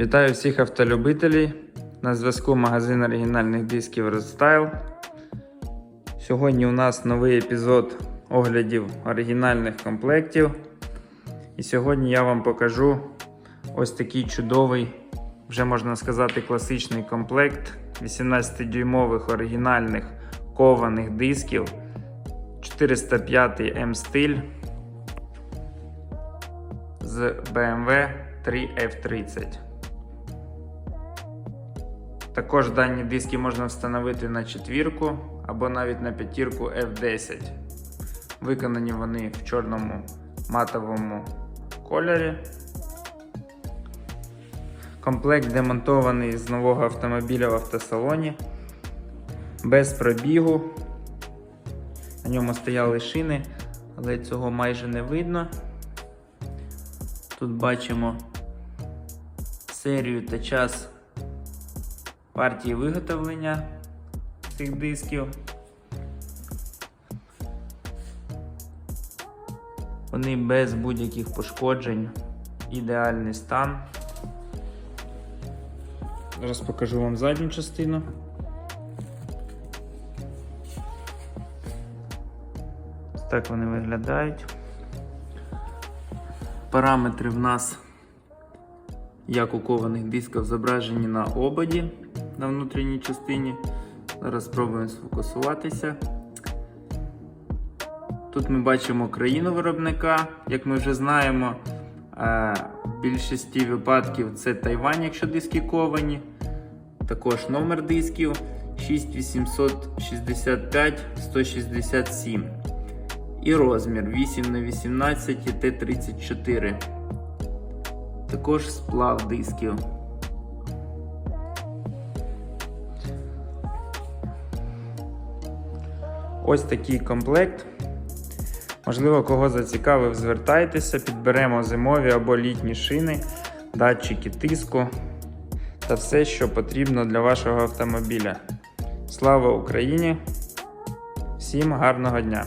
Вітаю всіх автолюбителів. На зв'язку магазин оригінальних дисків Redstyle. Сьогодні у нас новий епізод оглядів оригінальних комплектів. І сьогодні я вам покажу ось такий чудовий, вже можна сказати, класичний комплект 18-дюймових оригінальних кованих дисків 405 M стиль з BMW 3F30. Також дані диски можна встановити на четвірку або навіть на п'ятірку F10. Виконані вони в чорному матовому кольорі. Комплект демонтований з нового автомобіля в автосалоні. Без пробігу. На ньому стояли шини, але цього майже не видно. Тут бачимо серію та час партії виготовлення цих дисків. Вони без будь-яких пошкоджень, ідеальний стан. Зараз покажу вам задню частину. Так вони виглядають. Параметри в нас, як у кованих дисках, зображені на ободі на внутрішній частині. Зараз спробуємо сфокусуватися. Тут ми бачимо країну виробника. Як ми вже знаємо, е, в більшості випадків це Тайвань, якщо диски ковані. Також номер дисків 6865 167 і розмір 8х18 і Т34. Також сплав дисків. Ось такий комплект. Можливо, кого зацікавив, звертайтеся, підберемо зимові або літні шини, датчики тиску та все, що потрібно для вашого автомобіля. Слава Україні! Всім гарного дня!